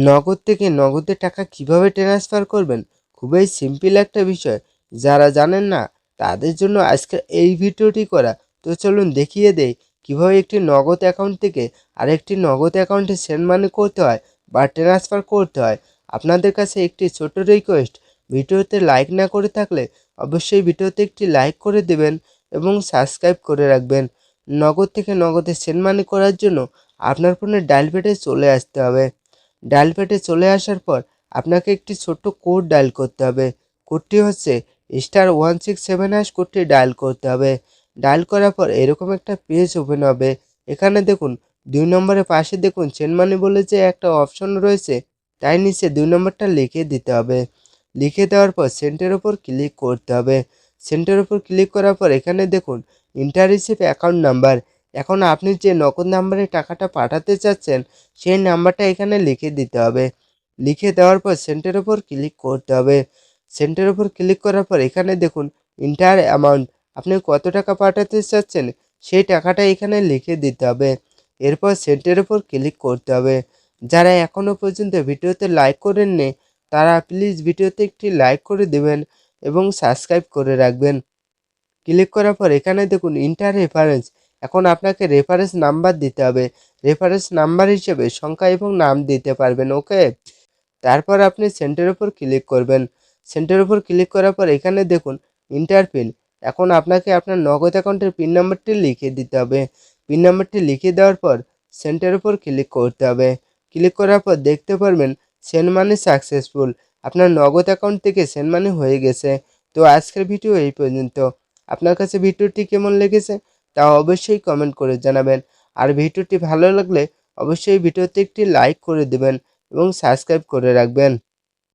নগদ থেকে নগদে টাকা কীভাবে ট্রান্সফার করবেন? খুবই সিম্পল একটা বিষয়। যারা জানেন না, তাদের জন্য আজকের এই ভিডিওটি করা। তো চলুন দেখিয়ে দেই কীভাবে একটি নগদ অ্যাকাউন্ট থেকে আরেকটি নগদ অ্যাকাউন্টে সেন্ড মানি করতে হয় বা ট্রান্সফার করতে হয়। আপনাদের কাছে একটি ছোট রিকোয়েস্ট ভিডিওতে লাইক না করে থাকলে অবশ্যই ভিডিওতে একটি লাইক করে দেবেন এবং সাবস্ক্রাইব করে রাখবেন। নগদ থেকে নগদে সেন্ড মানি করার জন্য আপনার ফোনের ডায়াল প্যাডে চলে আসতে হবে। ডায়াল প্যাডে চলে আসার পর আপনাকে একটি ছোট্ট কোড ডায়াল করতে হবে। কোডটি হচ্ছে star one six seven hash কোডটি ডায়াল করতে হবে। ডায়াল করার পর এরকম একটা পেজ ওপেন হবে। এখানে দেখুন, দুই নম্বরের পাশে দেখুন সেন্ড মানি বলে যে একটা অপশন রয়েছে, তাই নিচে দুই নম্বরটা লিখে দিতে হবে। লিখে দেওয়ার পর সেন্টের ওপর ক্লিক করতে হবে। সেন্টের ওপর ক্লিক করার পর এখানে দেখুন ইন্টার অ্যাকাউন্ট নাম্বার এখন আপনি যে নগদ নাম্বারে টাকাটা পাঠাতে চাচ্ছেন, সেই নাম্বারটা এখানে লিখে দিতে হবে। লিখে দেওয়ার পর সেন্টের ওপর ক্লিক করতে হবে। সেন্টের ওপর ক্লিক করার পর এখানে দেখুন ইন্টার অ্যামাউন্ট আপনি কত টাকা পাঠাতে চাচ্ছেন, সেই টাকাটা এখানে লিখে দিতে হবে। এরপর সেন্টের ওপর ক্লিক করতে হবে। যারা এখনও পর্যন্ত ভিডিওতে লাইক করেননি, তারা প্লিজ ভিডিওতে একটি লাইক করে দেবেন এবং সাবস্ক্রাইব করে রাখবেন। ক্লিক করার পর এখানে দেখুন ইন্টার রেফারেন্স এখন আপনাকে রেফারেন্স নাম্বার দিতে হবে। রেফারেন্স নাম্বার হিসেবে সংখ্যা এবং নাম দিতে পারবেন, ওকে? তারপর আপনি সেন্টার উপর ক্লিক করবেন। সেন্টার উপর ক্লিক করার পর এখানে দেখুন ইন্টার পিন এখন আপনাকে আপনার নগদ অ্যাকাউন্টের পিন নাম্বারটি লিখে দিতে হবে। পিন নাম্বারটি লিখে দেওয়ার পর সেন্টার উপর ক্লিক করতে হবে। ক্লিক করার পর দেখতে পারবেন সেন্ড মানি সাকসেসফুল আপনার নগদ অ্যাকাউন্ট থেকে সেন্ড মানি হয়ে গেছে। তো আজকের ভিডিও এই পর্যন্ত। আপনার কাছে ভিডিওটি কেমন লেগেছে? তা অবশ্যই কমেন্ট করে জানাবেন। আর ভিডিওটি ভালো লাগলে অবশ্যই ভিডিওতে একটি লাইক করে দেবেন এবং সাবস্ক্রাইব করে রাখবেন।